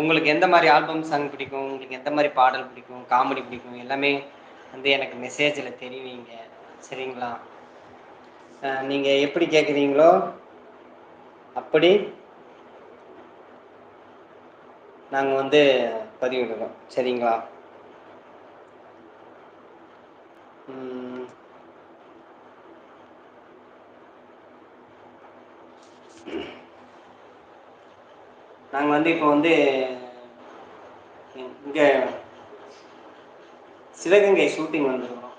உங்களுக்கு எந்த மாதிரி ஆல்பம் சாங் பிடிக்கும்? உங்களுக்கு எந்த மாதிரி பாடல் பிடிக்கும்? காமெடி பிடிக்கும்? எல்லாமே வந்து எனக்கு மெசேஜில் தெரிவிங்க. சரிங்களா? நீங்கள் எப்படி கேட்குறீங்களோ அப்படி நாங்கள் வந்து பதிவிடுறோம். சரிங்களா? நாங்கள் வந்து இப்போ வந்து இங்கே சிவகங்கை ஷூட்டிங் வந்துருக்கிறோம்.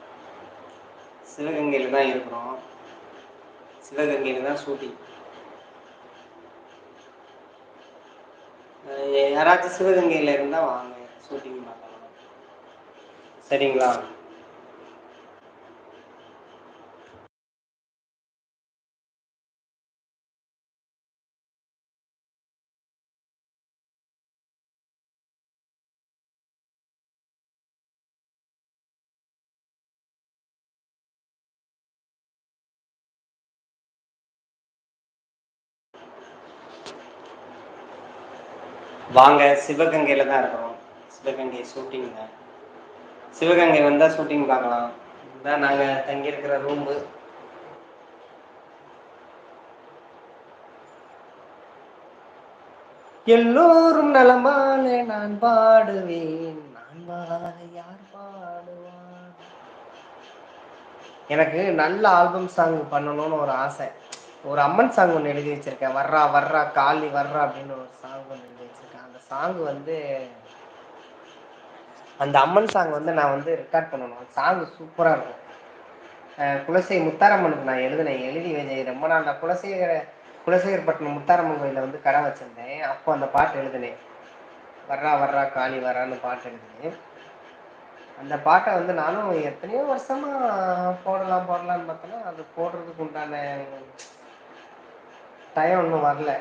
சிவகங்கையில் தான் இருக்கிறோம். சிவகங்கையில் தான் ஷூட்டிங் யாராச்சும் சிவகங்கையில் இருந்தால் வாங்க ஷூட்டிங் பார்க்கலாம். சரிங்களா? வாங்க சிவகங்கையில் தான் இருக்கிறோம். சிவகங்கை ஷூட்டிங்கில் சிவகங்கை வந்தால் ஷூட்டிங் பார்க்கலாம். இதுதான் நாங்கள் தங்கியிருக்கிற ரூமு எல்லோரும் நலமாலே நான் பாடுவேன். நான் பாட யார் பாடுவான் எனக்கு நல்ல ஆல்பம் சாங் பண்ணணும்னு ஒரு ஆசை. ஒரு அம்மன் சாங் ஒன்று எழுதி வச்சிருக்கேன். வர்றா வர்றா காளி வர்றா அப்படின்னு ஒரு சாங் ஒன்று சாங் வந்து அந்த அம்மன் சாங் வந்து நான் வந்து ரெக்கார்ட் பண்ணணும். சாங் சூப்பராக இருக்கும். குலசை முத்தாரம்மனுக்கு நான் எழுதினேன். எழுதி வச்சேன் ரொம்ப நாள். நான் குலசேகர குலசேகரப்பட்டினம் முத்தாரம்மன் கோயிலில் வந்து கடை வச்சிருந்தேன். அப்போ அந்த பாட்டு எழுதினேன். வர்றா வர்றா காளி வர்றான்னு பாட்டு எழுதினேன். அந்த பாட்டை வந்து நானும் எத்தனையோ வருஷமா போடலாம் போடலாம்னு பார்த்தோன்னா அது போடுறதுக்கு உண்டான டைம் ஒன்றும் வரல.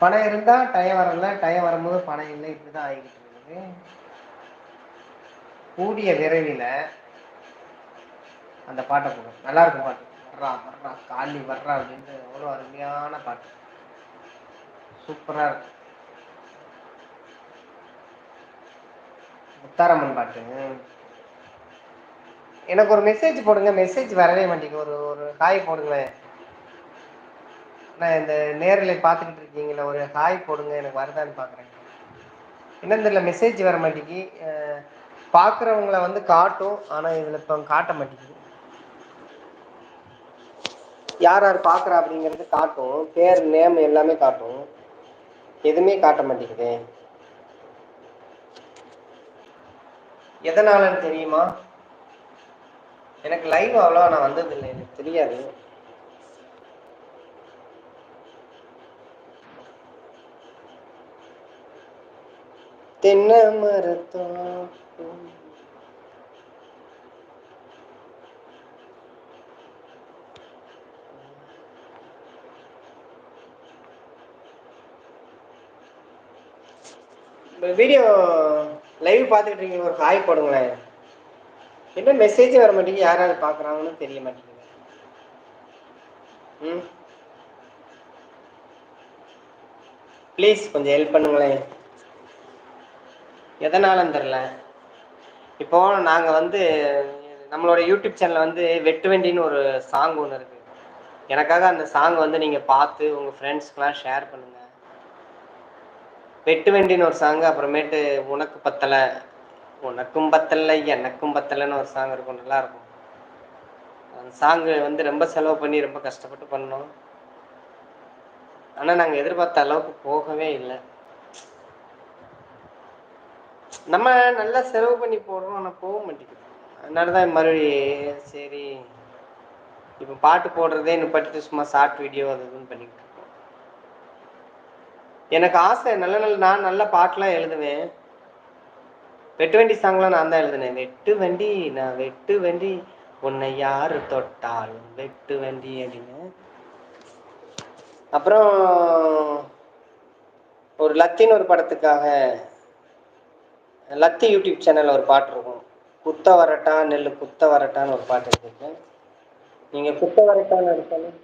பணம் இருந்தால் டயம் வரல டயம் வரும்போது பணம் இல்லை இப்படி தான் ஆகிக்கிட்டு இருக்குது. கூடிய விரைவில் அந்த பாட்டை போடும் நல்லா இருக்கும் பாட்டு. வர்றா வர்றா காலி வர்றா அப்படின்ட்டு அவ்வளோ அருமையான பாட்டு. சூப்பராக இருக்கும். முத்தாரம்மன் பாட்டு. எனக்கு ஒரு மெசேஜ் போடுங்க. மெசேஜ் வரவே மாட்டேங்குது. ஒரு ஒரு ஹாய் போடுங்களேன். நான் இந்த நேரில் பார்த்துக்கிட்டு இருக்கீங்களா ஒரு ஹாய் போடுங்க எனக்கு வருதான்னு பார்க்குறேன். என்னன்னு தெரியல மெசேஜ் வர மாட்டேங்கி பார்க்குறவங்கள வந்து காட்டும் ஆனால் இதில் இப்போ காட்ட மாட்டேங்குது. யார் யார் பார்க்குறா அப்படிங்கிறது காட்டும். பேர் நேம் எல்லாமே காட்டும். எதுவுமே காட்ட மாட்டேங்குது. எதனாலன்னு தெரியுமா? எனக்கு லைவ் அவ்வளோவா நான் வந்ததில்லை எனக்கு தெரியாது. தென்னை மரத்தோப்பு வீடியோ லைவ் பார்த்துக்கிட்டு இருக்கீங்க ஒரு ஹாய் போடுங்களேன். என்ன மெசேஜ் வர மாட்டேங்குது யாராவது பார்க்குறாங்கன்னு தெரிய மாட்டேங்குது. ம்? ப்ளீஸ் கொஞ்சம் ஹெல்ப் பண்ணுங்களேன். எதனாலன்னு தெரில இப்போ நாங்கள் வந்து நம்மளோட யூடியூப் சேனலில் வந்து வெட்டு வண்டின்னு ஒரு சாங் ஒன்று இருக்குது எனக்காக அந்த சாங் வந்து நீங்கள் பார்த்து உங்கள் ஃப்ரெண்ட்ஸ்க்கெலாம் ஷேர் பண்ணுங்கள் வெட்டு வண்டின்னு ஒரு சாங் அப்புறமேட்டு உனக்கு பத்தலை உனக்கும் பத்தலை எனக்கும் பத்தலைன்னு ஒரு சாங் இருக்கும். நல்லாயிருக்கும். அந்த சாங்கு வந்து ரொம்ப செலவு பண்ணி ரொம்ப கஷ்டப்பட்டு பண்ணோம். ஆனால் நாங்கள் எதிர்பார்த்த அளவுக்கு போகவே இல்லை. நம்ம நல்லா செலவு பண்ணி போடுறோம் ஆனால் போக மாட்டேங்குது. அதனால தான் மறுபடியும் சரி இப்போ பாட்டு போடுறதே நிப்பாட்டிட்டு சும்மா ஷார்ட் வீடியோ அது இதுன்னு பண்ணிக்கிட்டு இருக்கோம். எனக்கு ஆசை நல்ல நல்ல நான் நல்ல பாட்டெலாம் எழுதுவேன். வெட்டு வண்டி சாங்லாம் நான் தான் எழுதினேன். வெட்டு வண்டி நான் வெட்டு வண்டி உன்னை யாரு தொட்டாலும் வெட்டு வண்டி அப்படின்னு. அப்புறம் ஒரு லத்தின் ஒரு படத்துக்காக லத்தி யூடியூப் சேனலில் ஒரு பாட்டு இருக்கும். குத்த வரட்டா நெல் குத்த வரட்டான்னு ஒரு பாட்டு எடுத்துருக்கேன் நீங்கள் குத்த வரட்டான்னு எடுத்தாலும்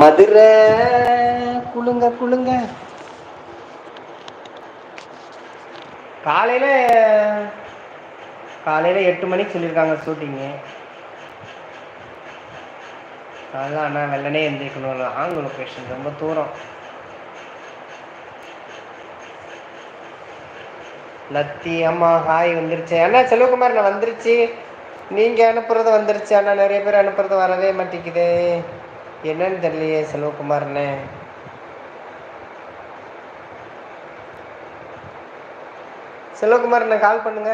மதுரை. குலுங்க குளுங்க. காலையில காலையில எட்டு மணிக்கு சொல்லியிருக்காங்க ஷூட்டிங்கு அதான் அண்ணா வெள்ளனே எந்திரிக்கணு லாங் லொகேஷன் ரொம்ப தூரம். லத்தி அம்மா ஹாய் வந்துருச்சு. அண்ணா செல்வகுமார் நான் வந்துருச்சு. நீங்க அனுப்புறது வந்துருச்சு. ஆனா நிறைய பேர் அனுப்புறது வரவே மாட்டேங்குது. என்னன்னு தெரியலையே செல்வகுமார் அண்ணே செல்வகுமார் அண்ணே கால் பண்ணுங்க.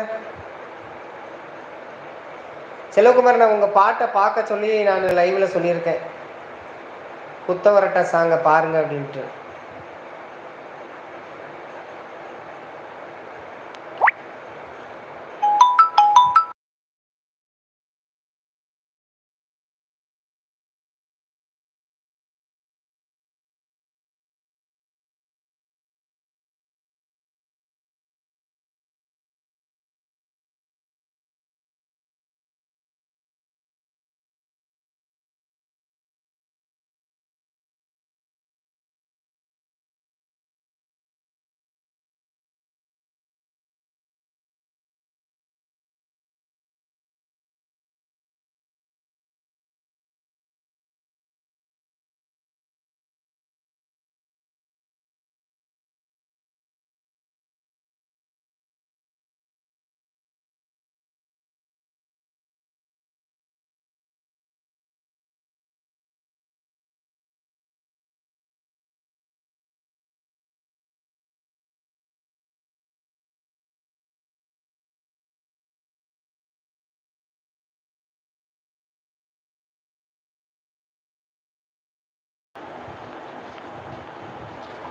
செல்வகுமார் நான் உங்க பாட்டை பார்க்க சொல்லி நான் லைவ்ல சொல்லியிருக்கேன். குத்தவரட்ட சாங்க பாருங்க அப்படின்ட்டு.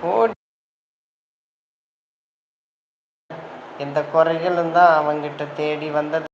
கோட் எந்த குறைகளும் தான் அவங்கிட்ட தேடி வந்தது.